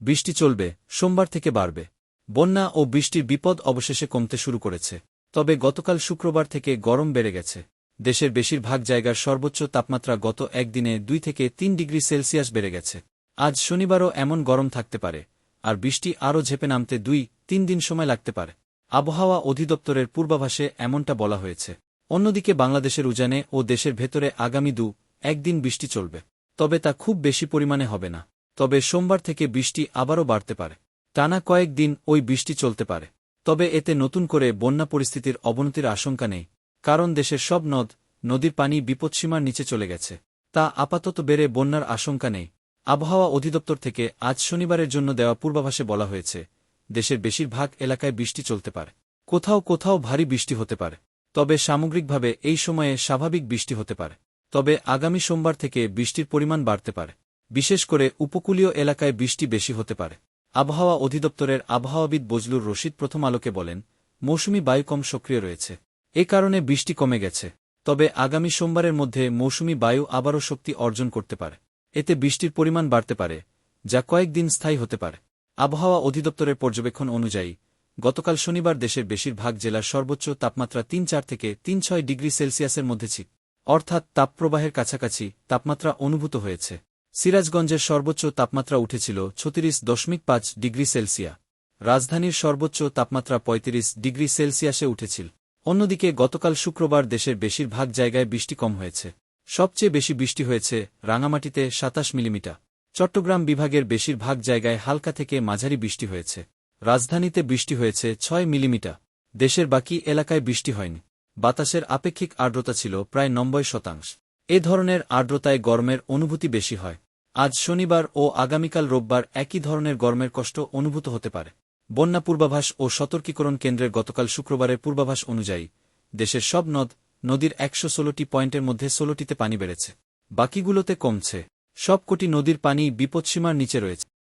বৃষ্টি চলবে, সোমবার থেকে বাড়বে। বন্যা ও বৃষ্টির বিপদ অবশেষে কমতে শুরু করেছে। তবে গতকাল শুক্রবার থেকে গরম বেড়ে গেছে। দেশের বেশিরভাগ জায়গার সর্বোচ্চ তাপমাত্রা গত একদিনে দুই থেকে তিন ডিগ্রি সেলসিয়াস বেড়ে গেছে। আজ শনিবারও এমন গরম থাকতে পারে, আর বৃষ্টি আরও ঝেপে নামতে দুই, তিন দিন সময় লাগতে পারে। আবহাওয়া অধিদপ্তরের পূর্বাভাসে এমনটা বলা হয়েছে। অন্যদিকে বাংলাদেশের উজানে ও দেশের ভেতরে আগামী দু, একদিন বৃষ্টি চলবে, তবে তা খুব বেশি পরিমাণে হবে না। তবে সোমবার থেকে বৃষ্টি আবারও বাড়তে পারে। টানা কয়েকদিন ওই বৃষ্টি চলতে পারে। তবে এতে নতুন করে বন্যা পরিস্থিতির অবনতির আশঙ্কা নেই, কারণ দেশের সব নদ, নদীর পানি বিপদসীমার নিচে চলে গেছে। তা আপাতত বেড়ে বন্যার আশঙ্কা নেই। আবহাওয়া অধিদপ্তর থেকে আজ শনিবারের জন্য দেওয়া পূর্বাভাসে বলা হয়েছে, দেশের বেশিরভাগ এলাকায় বৃষ্টি চলতে পারে। কোথাও কোথাও ভারী বৃষ্টি হতে পারে, তবে সামগ্রিকভাবে এই সময়ে স্বাভাবিক বৃষ্টি হতে পারে। তবে আগামী সোমবার থেকে বৃষ্টির পরিমাণ বাড়তে পারে। বিশেষ করে উপকূলীয় এলাকায় বৃষ্টি বেশি হতে পারে। আবহাওয়া অধিদপ্তরের আবহাওয়াবিদ বজলুর রশিদ প্রথম আলোকে বলেন, মৌসুমি বায়ু কম সক্রিয় রয়েছে। এ কারণে বৃষ্টি কমে গেছে। তবে আগামী সোমবারের মধ্যে মৌসুমি বায়ু আবারও শক্তি অর্জন করতে পারে। এতে বৃষ্টির পরিমাণ বাড়তে পারে, যা কয়েকদিন স্থায়ী হতে পারে। আবহাওয়া অধিদপ্তরের পর্যবেক্ষণ অনুযায়ী, গতকাল শনিবার দেশের বেশিরভাগ জেলার সর্বোচ্চ তাপমাত্রা তিন চার থেকে তিন ছয় ডিগ্রি সেলসিয়াসের মধ্যে ছিল। অর্থাৎ তাপপ্রবাহের কাছাকাছি তাপমাত্রা অনুভূত হয়েছে। সিরাজগঞ্জের সর্বোচ্চ তাপমাত্রা উঠেছিল ছত্রিশ দশমিক পাঁচ ডিগ্রি সেলসিয়া রাজধানীর সর্বোচ্চ তাপমাত্রা পঁয়ত্রিশ ডিগ্রি সেলসিয়াসে উঠেছিল। অন্যদিকে গতকাল শুক্রবার দেশের বেশিরভাগ জায়গায় বৃষ্টি কম হয়েছে। সবচেয়ে বেশি বৃষ্টি হয়েছে রাঙামাটিতে সাতাশ মিলিমিটার। চট্টগ্রাম বিভাগের বেশিরভাগ জায়গায় হালকা থেকে মাঝারি বৃষ্টি হয়েছে। রাজধানীতে বৃষ্টি হয়েছে ছয় মিলিমিটার। দেশের বাকি এলাকায় বৃষ্টি হয়নি। বাতাসের আপেক্ষিক আর্দ্রতা ছিল প্রায় নব্বই শতাংশ। এ ধরনের আর্দ্রতায় গরমের অনুভূতি বেশি হয়। আজ শনিবার ও আগামীকাল রোববার একই ধরনের গরমের কষ্ট অনুভূত হতে পারে। বন্যা পূর্বাভাস ও সতর্কীকরণ কেন্দ্রের গতকাল শুক্রবারের পূর্বাভাস অনুযায়ী দেশের সব নদ, নদীর একশো ষোলোটি পয়েন্টের মধ্যে ষোলোটিতে পানি বেড়েছে। বাকিগুলোতে কমছে। সবকটি নদীর পানি বিপদসীমার নিচে রয়েছে।